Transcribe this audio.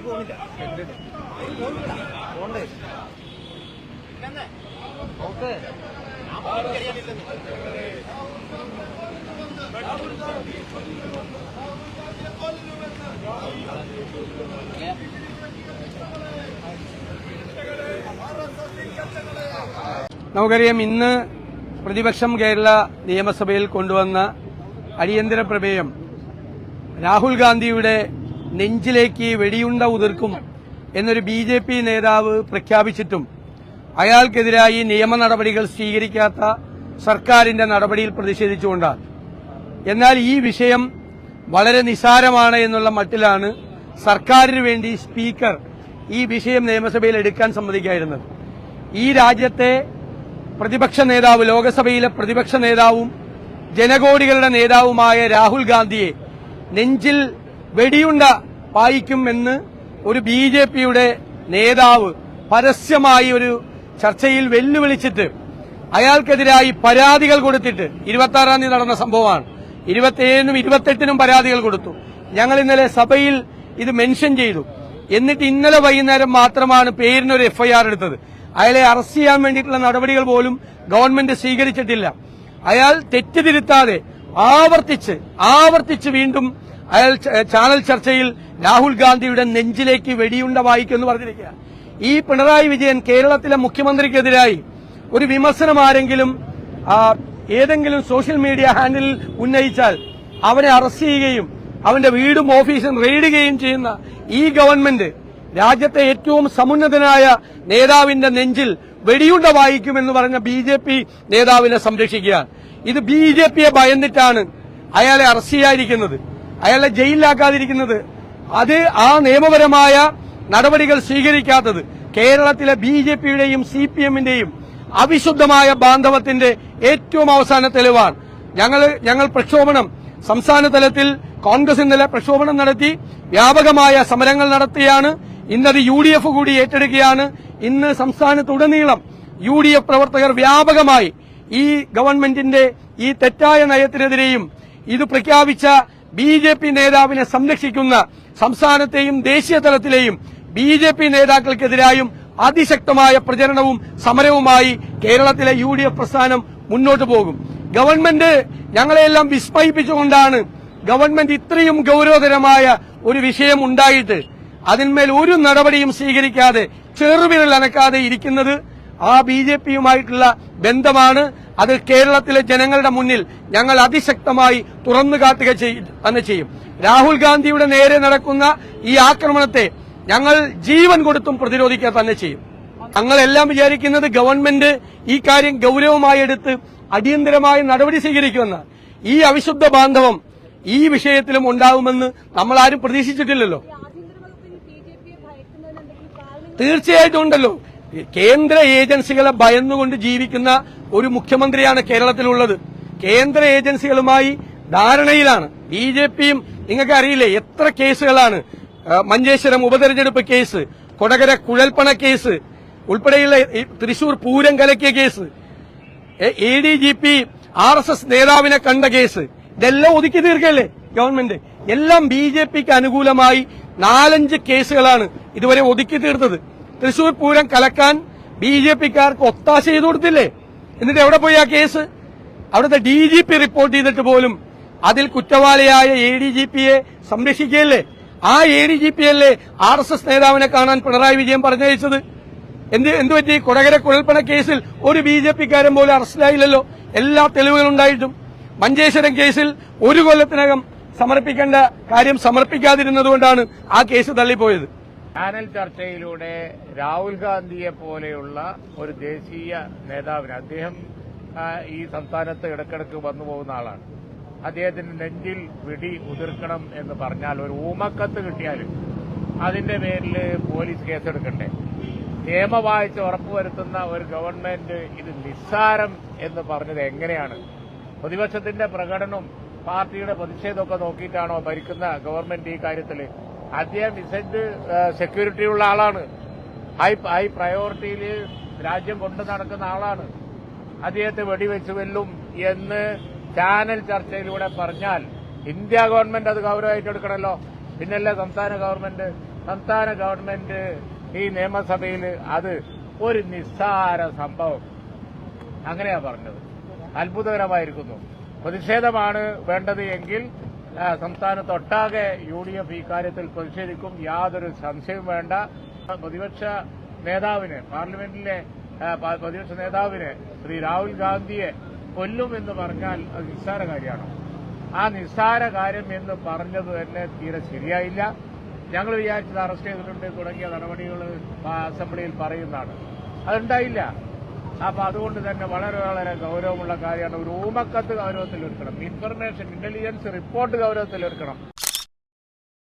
പോകുന്നില്ല പോണ്ടേ. ഓക്കെ. നമുക്കറിയാം ഇന്ന് പ്രതിപക്ഷം കേരള നിയമസഭയിൽ കൊണ്ടുവന്ന അടിയന്തര പ്രമേയം രാഹുൽ ഗാന്ധിയുടെ നെഞ്ചിലേക്ക് വെടിയുണ്ട ഉതിർക്കും എന്നൊരു ബി ജെ പി നേതാവ് പ്രഖ്യാപിച്ചിട്ടും അയാൾക്കെതിരായി നിയമ നടപടികൾ സ്വീകരിക്കാത്ത സർക്കാരിന്റെ നടപടിയിൽ പ്രതിഷേധിച്ചുകൊണ്ടാണ്. എന്നാൽ ഈ വിഷയം വളരെ നിസാരമാണ് എന്നുള്ള മട്ടിലാണ് സർക്കാരിന് വേണ്ടി സ്പീക്കർ ഈ വിഷയം നിയമസഭയിൽ എടുക്കാൻ സമ്മതിക്കായിരുന്നത്. ഈ രാജ്യത്തെ പ്രതിപക്ഷ നേതാവ് ലോകസഭയിലെ പ്രതിപക്ഷ നേതാവും ജനകോടികളുടെ നേതാവുമായ രാഹുൽ ഗാന്ധിയെ നെഞ്ചിൽ വെടിയുണ്ട പായിക്കുമെന്ന് ഒരു ബി ജെ പിയുടെ നേതാവ് പരസ്യമായി ഒരു ചർച്ചയിൽ വെല്ലുവിളിച്ചിട്ട് അയാൾക്കെതിരായി പരാതികൾ കൊടുത്തിട്ട് ഇരുപത്തി ആറാം തീയതി നടന്ന സംഭവമാണ്. ഇരുപത്തിയേഴിനും ഇരുപത്തെട്ടിനും പരാതികൾ കൊടുത്തു. ഞങ്ങൾ ഇന്നലെ സഭയിൽ ഇത് മെൻഷൻ ചെയ്തു. എന്നിട്ട് ഇന്നലെ വൈകുന്നേരം മാത്രമാണ് പേരിനൊരു എഫ്ഐആർ എടുത്തത്. അയാളെ അറസ്റ്റ് ചെയ്യാൻ വേണ്ടിയിട്ടുള്ള നടപടികൾ പോലും ഗവൺമെന്റ് സ്വീകരിച്ചിട്ടില്ല. അയാൾ തെറ്റിതിരുത്താതെ ആവർത്തിച്ച് ആവർത്തിച്ച് വീണ്ടും അയാൾ ചാനൽ ചർച്ചയിൽ രാഹുൽ ഗാന്ധിയുടെ നെഞ്ചിലേക്ക് വെടിയുണ്ട വായിക്കുമെന്ന് പറഞ്ഞിരിക്കുക ഈ പിണറായി വിജയൻ കേരളത്തിലെ മുഖ്യമന്ത്രിക്കെതിരായി ഒരു വിമർശനം ആരെങ്കിലും ഏതെങ്കിലും സോഷ്യൽ മീഡിയ ഹാൻഡിലിൽ ഉന്നയിച്ചാൽ അവനെ അറസ്റ്റ് ചെയ്യുകയും അവന്റെ വീടും ഓഫീസും റെയ്ഡ് ചെയ്യുകയും ചെയ്യുന്ന ഈ ഗവൺമെന്റ് രാജ്യത്തെ ഏറ്റവും സമുന്നതനായ നേതാവിന്റെ നെഞ്ചിൽ വെടിയുണ്ട വായിക്കുമെന്ന് പറഞ്ഞ ബി ജെ പി നേതാവിനെ സംരക്ഷിക്കുകയാണ്. ഇത് ബി ജെ പിയെ ഭയന്നിട്ടാണ് അയാളെ അറസ്റ്റ് ചെയ്യാതിരിക്കുന്നത്. അയാളെ ജയിലിലാക്കാതിരിക്കുന്നത്. അത് ആ നിയമപരമായ നടപടികൾ സ്വീകരിക്കാത്തത്. കേരളത്തിലെ ബി ജെ പിയുടെയും സി പി എമ്മിന്റെയും അവിശുദ്ധമായ ബാന്ധവത്തിന്റെ ഏറ്റവും അവസാന തെളിവാണ്. ഞങ്ങൾ ഞങ്ങൾ പ്രക്ഷോഭണം സംസ്ഥാന തലത്തിൽ കോൺഗ്രസ് ഇന്നലെ പ്രക്ഷോഭണം നടത്തി വ്യാപകമായ സമരങ്ങൾ നടത്തിയാണ്. ഇന്നത് യു ഡി എഫ് കൂടി ഏറ്റെടുക്കുകയാണ്. ഇന്ന് സംസ്ഥാനത്തുടനീളം യു ഡി എഫ് പ്രവർത്തകർ വ്യാപകമായി ഈ ഗവൺമെന്റിന്റെ ഈ തെറ്റായ നയത്തിനെതിരെയും ഇത് പ്രഖ്യാപിച്ച ബി ജെ പി നേതാവിനെ സംരക്ഷിക്കുന്ന സംസ്ഥാനത്തെയും ദേശീയ തലത്തിലെയും ബി ജെ പി നേതാക്കൾക്കെതിരായും അതിശക്തമായ പ്രചരണവും സമരവുമായി കേരളത്തിലെ യു ഡി എഫ് പ്രസ്ഥാനം മുന്നോട്ട് പോകും. ഗവൺമെന്റ് ഞങ്ങളെയെല്ലാം വിസ്മയിപ്പിച്ചുകൊണ്ടാണ് ഗവൺമെന്റ് ഇത്രയും ഗൌരവതരമായ ഒരു വിഷയം ഉണ്ടായിട്ട് അതിന്മേൽ ഒരു നടപടിയും സ്വീകരിക്കാതെ ചെറുവിരൽ അനക്കാതെ ഇരിക്കുന്നത്. ആ ബി ജെ പിയുമായിട്ടുള്ള ബന്ധമാണ് അത് കേരളത്തിലെ ജനങ്ങളുടെ മുന്നിൽ ഞങ്ങൾ അതിശക്തമായി തുറന്നു കാട്ടുക തന്നെ ചെയ്യും. രാഹുൽ ഗാന്ധിയുടെ നേരെ നടക്കുന്ന ഈ ആക്രമണത്തെ ഞങ്ങൾ ജീവൻ കൊടുത്തും പ്രതിരോധിക്കുക തന്നെ ചെയ്യും. ഞങ്ങളെല്ലാം വിചാരിക്കുന്നത് ഗവൺമെന്റ് ഈ കാര്യം ഗൌരവമായി എടുത്ത് അടിയന്തരമായ നടപടി സ്വീകരിക്കുമെന്ന്. ഈ അവിശുദ്ധ ബാന്ധവം ഈ വിഷയത്തിലും ഉണ്ടാവുമെന്ന് നമ്മൾ ആരും പ്രതീക്ഷിച്ചിട്ടില്ലല്ലോ തീർച്ചയായിട്ടും ഉണ്ടല്ലോ. കേന്ദ്ര ഏജൻസികളെ ഭയന്നുകൊണ്ട് ജീവിക്കുന്ന ഒരു മുഖ്യമന്ത്രിയാണ് കേരളത്തിലുള്ളത്. കേന്ദ്ര ഏജൻസികളുമായി ധാരണയിലാണ്. ബി ജെ പിയും നിങ്ങൾക്ക് അറിയില്ലേ എത്ര കേസുകളാണ്? മഞ്ചേശ്വരം ഉപതെരഞ്ഞെടുപ്പ് കേസ് കൊടകര കുഴൽപ്പണ കേസ് ഉൾപ്പെടെയുള്ള Thrissur Pooram കലക്കിയ case A D G P R S S നേതാവിനെ കണ്ട കേസ് ഇതെല്ലാം ഒതുക്കി തീർക്കല്ലേ ഗവൺമെന്റ്? എല്ലാം ബി ജെ പിക്ക് അനുകൂലമായി നാലഞ്ച് കേസുകളാണ് ഇതുവരെ ഒതുക്കി തീർത്തത്. തൃശൂർ പൂരം കലക്കാൻ ബി ജെ പിക്കാർക്ക് ഒത്താശ ചെയ്തു കൊടുത്തില്ലേ? എന്നിട്ട് എവിടെ പോയി ആ കേസ്? അവിടുത്തെ ഡി ജി പി റിപ്പോർട്ട് ചെയ്തിട്ട് പോലും അതിൽ കുറ്റവാളിയായ എ ഡി ജി പിയെ സംരക്ഷിക്കുകയല്ലേ? ആ എ ഡി ജി പി അല്ലേ ആർ എസ് എസ് നേതാവിനെ കാണാൻ പിണറായി വിജയൻ പറഞ്ഞയച്ചത്? എന്ത് എന്ത് പറ്റി? കൊടകര കുഴൽപ്പണ കേസിൽ ഒരു ബി ജെ പിക്കാരൻ പോലും അറസ്റ്റിലായില്ലല്ലോ? എല്ലാ തെളിവുകളും ഉണ്ടായിട്ടും. മഞ്ചേശ്വരം കേസിൽ ഒരു കൊല്ലത്തിനകം സമർപ്പിക്കേണ്ട കാര്യം സമർപ്പിക്കാതിരുന്നതുകൊണ്ടാണ് ആ കേസ് തള്ളിപ്പോയത്. ചാനൽ ചർച്ചയിലൂടെ രാഹുൽ ഗാന്ധിയെ പോലെയുള്ള ഒരു ദേശീയ നേതാവിന് അദ്ദേഹം ഈ സംസ്ഥാനത്ത് ഇടക്കിടക്ക് വന്നു പോകുന്ന ആളാണ്. അദ്ദേഹത്തിന് നെഞ്ചിൽ വിടി ഉതിർക്കണം എന്ന് പറഞ്ഞാൽ ഒരു ഊമക്കത്ത് കിട്ടിയാൽ അതിന്റെ പേരിൽ പോലീസ് കേസെടുക്കണ്ടേ? നിയമവാഴ്ച ഉറപ്പുവരുത്തുന്ന ഒരു ഗവൺമെന്റ് ഇത് നിസ്സാരം എന്ന് പറഞ്ഞത് എങ്ങനെയാണ്? പ്രതിപക്ഷത്തിന്റെ പ്രകടനം പാർട്ടിയുടെ പ്രതിഷേധമൊക്കെ നോക്കിയിട്ടാണോ ഭരിക്കുന്ന ഗവൺമെന്റ് ഈ കാര്യത്തിൽ അദ്ദേഹം ഇസഡ് സെക്യൂരിറ്റിയുള്ള ആളാണ്. ഹൈ ഹൈ പ്രയോറിറ്റിയിൽ രാജ്യം കൊണ്ടു നടക്കുന്ന ആളാണ്. അദ്ദേഹത്തെ വെടിവെച്ച് വെല്ലും എന്ന് ചാനൽ ചർച്ചയിലൂടെ പറഞ്ഞാൽ ഇന്ത്യ ഗവൺമെന്റ് അത് ഗൗരവമായിട്ട് എടുക്കണമല്ലോ പിന്നല്ലേ സംസ്ഥാന ഗവൺമെന്റ് സംസ്ഥാന ഗവൺമെന്റ് ഈ നിയമസഭയിൽ അത് ഒരു നിസ്സാര സംഭവം. അങ്ങനെയാ പറഞ്ഞത്. അത്ഭുതകരമായിരിക്കുന്നു. പ്രതിഷേധമാണ് വേണ്ടത് എങ്കിൽ സംസ്ഥാനത്തൊട്ടാകെ യു ഡി എഫ് ഇക്കാര്യത്തിൽ പ്രതിഷേധിക്കും. യാതൊരു സംശയവും വേണ്ട. പ്രതിപക്ഷ നേതാവിന് പാർലമെന്റിലെ പ്രതിപക്ഷ നേതാവിന് ശ്രീ രാഹുൽ ഗാന്ധിയെ കൊല്ലും എന്ന് പറഞ്ഞാൽ അത് നിസ്സാര കാര്യമാണ്. ആ നിസ്സാര കാര്യം എന്ന് പറഞ്ഞത് തന്നെ തീരെ ശരിയായില്ല. ഞങ്ങൾ വിചാരിച്ചത് അറസ്റ്റ് ചെയ്തിട്ടുണ്ട് തുടങ്ങിയ നടപടികൾ അസംബ്ലിയിൽ പറയുന്നതാണ്. അതുണ്ടായില്ല. അപ്പൊ അതുകൊണ്ട് തന്നെ വളരെ വളരെ ഗൗരവമുള്ള കാര്യമാണ്. ഒരു ഊമക്കത്ത് ഗൗരവത്തിൽ എടുക്കണം ഇൻഫർമേഷൻ ഇന്റലിജൻസ് റിപ്പോർട്ട് ഗൗരവത്തിൽ എടുക്കണം